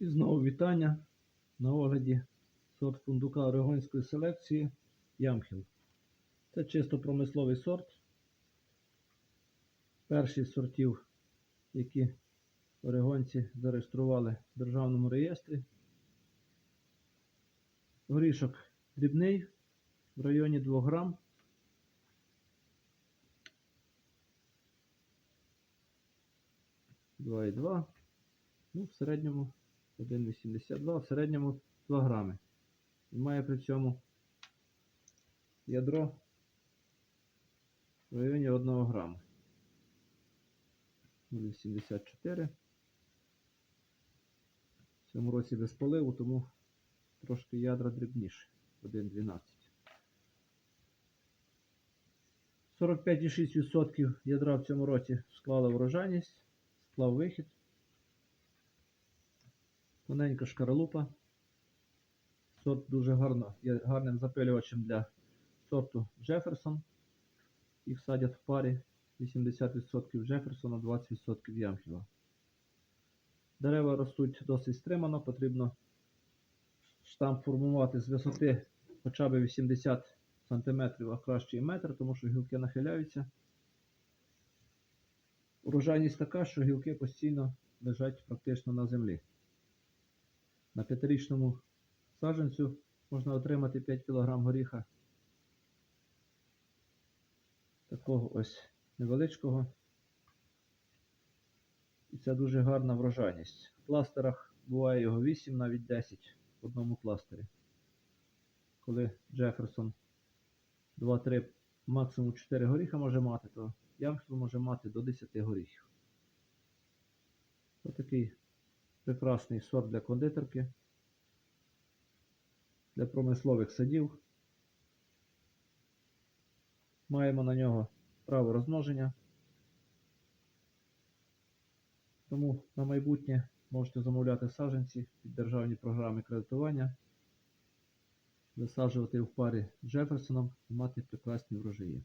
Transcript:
І знову вітання на огляді сорт фундука орегонської селекції Ямхіл. Це чисто промисловий сорт. Перший з сортів, які орегонці зареєстрували в державному реєстрі. Горішок дрібний в районі 2 грам. Два і два. Ну, в середньому 1,82, в середньому 2 грами. І має при цьому ядро в районі 1 грама. 0,84. В цьому році без поливу, тому трошки ядра дрібніше. 1,12. 45,6% ядра в цьому році склала врожайність, склав вихід. Тоненька шкаралупа. Сорт дуже гарно, є гарним запилювачем для сорту Джеферсон. Їх садять в парі 80% Джеферсона, 20% Ямхіла. Дерева ростуть досить стримано, потрібно штамп формувати з висоти хоча б 80 см, а краще і метр, тому що гілки нахиляються. Урожайність така, що гілки постійно лежать практично на землі. На п'ятирічному саджанцю можна отримати 5 кг горіха. Такого ось невеличкого. І це дуже гарна врожайність. В кластерах буває його 8, навіть 10 в одному кластері. Коли Джеферсон 2-3, максимум 4 горіха може мати, то Ямхіл може мати до 10 горіхів. Ось такий прекрасний сорт для кондитерки, для промислових садів. Маємо на нього право розмноження. Тому на майбутнє можете замовляти саджанці під державні програми кредитування, висаджувати в парі з Джеферсоном і мати прекрасні врожаї.